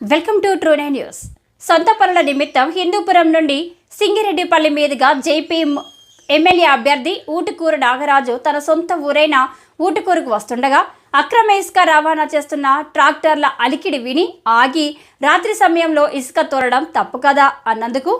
Welcome to ట్రూనే news. సొంత పనుల నిమిత్తం హిందూపురం నుండి సింగిరెడ్డిపల్లి మీదుగా జేపీ ఎమ్మెల్యే అభ్యర్థి ఊటుకూరు నాగరాజు తన సొంత ఊరైన ఊటుకూరుకు వస్తుండగా అక్రమ ఇసుక రవాణా చేస్తున్న ట్రాక్టర్ల అలికిడి విని ఆగి రాత్రి సమయంలో ఇసుక తోరడం తప్పు కదా అన్నందుకు?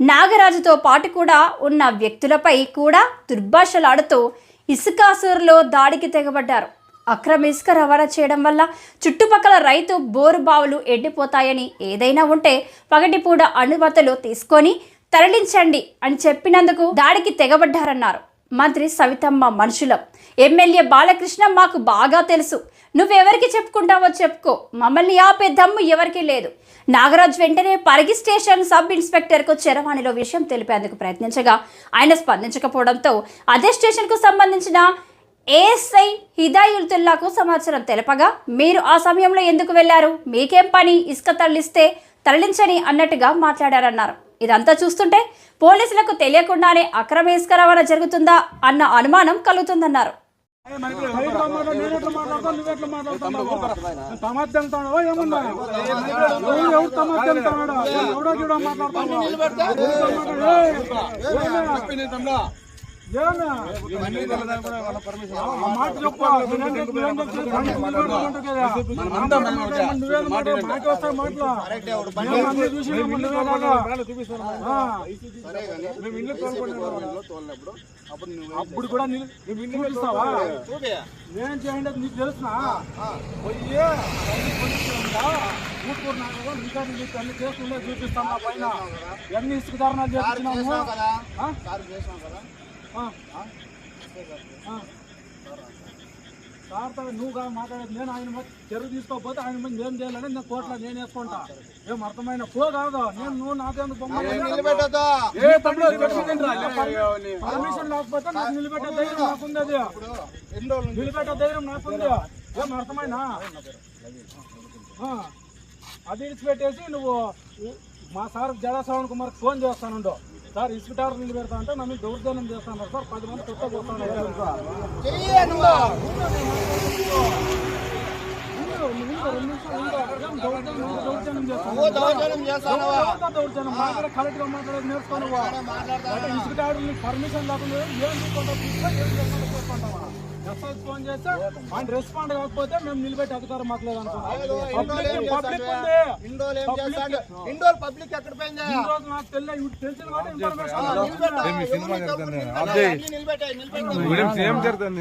నాగరాజుతో పాటు కూడా ఉన్న వ్యక్తులపై కూడా దుర్భాషలాడుతూ ఇసుకాసూరులో దాడికి తెగబడ్డారు. అక్రమ ఇసుక రవాణా చేయడం వల్ల చుట్టుపక్కల రైతు బోరు బావులు ఎండిపోతాయని ఏదైనా ఉంటే పగటిపూట అనుమతులు తీసుకొని తరలించండి అని చెప్పినందుకు దాడికి తెగబడ్డారన్నారు. మంత్రి సవితమ్మ మనుషులం. ఎమ్మెల్యే బాలకృష్ణ మాకు బాగా తెలుసు. నువ్వెవరికి చెప్పుకుంటావో చెప్పుకో. మమ్మల్ని ఆపే దమ్ము ఎవరికీ లేదు. నాగరాజ్ వెంటనే పరిగి స్టేషన్ సబ్ ఇన్స్పెక్టర్కు చరవాణిలో విషయం తెలిపేందుకు ప్రయత్నించగా ఆయన స్పందించకపోవడంతో అదే స్టేషన్కు సంబంధించిన ఏఎస్ఐ హిదాయుల్తుల్లాకు సమాచారం తెలపగా మీరు ఆ సమయంలో ఎందుకు వెళ్ళారు? మీకేం పని? ఇసుక తరలిస్తే తరలించని అన్నట్టుగా మాట్లాడారన్నారు. ఇదంతా చూస్తుంటే పోలీసులకు తెలియకుండానే అక్రమ ఇసుక రవాణా జరుగుతుందా అన్న అనుమానం కలుగుతుందన్నారు? ఎవడో అప్పుడు కూడా చూపిస్తావా నేను చేయండి నీకు తెలుసునా? పోయి రికార్డు నీకు అన్ని చేస్తుండే చూపిస్తాం పైన. ఎన్ని ఇసుక ధారణాలు చేస్తున్నాము? సార్ ఆ. నువ్వు కాదు మాట్లాడేది నేను ఆయన చెరువు తీసుకోకపోతే ఆయన మీద నేను చేయాలని నేను కోట్ల నేను వేసుకుంటా ఏం అర్థమైన పో కాదు నేను నువ్వు నాకేందుకు బొమ్మ పర్మిషన్ లేకపోతే నాకు నిలబెట్టే ధైర్యం నాకుంది అది నిలబెట్టే ధైర్యం నాకుంది ఏం అర్థమైనా అది ఇడిచిపెట్టేసి నువ్వు మా సార్ జడా కుమార్ ఫోన్ చేస్తానుండు సార్ ఇసుకటారు నిలబెడతా అంటే నన్ను దౌర్జన్యం చేస్తాను సార్. పది మంది కొత్త చేస్తాను నేర్చుకోనువా ఇసుకటారు పర్మిషన్ లేకుండా ఏం తీసుకుంటావు తీసుకో, ఏం చేసుకుంటావు చేసుకుంటావా ఎస్ఐ ఫోన్ చేస్తే ఆయన రెస్పాండ్ కాకపోతే మేము నిలబెట్టి అధికారం మాకు లేదనుకున్నాం పబ్లిక్ ఎక్కడ పోయిందా? ఈ రోజు నాకు తెలియ తెలిసిన నిలబెట్టాయి నిలబెట్టాయి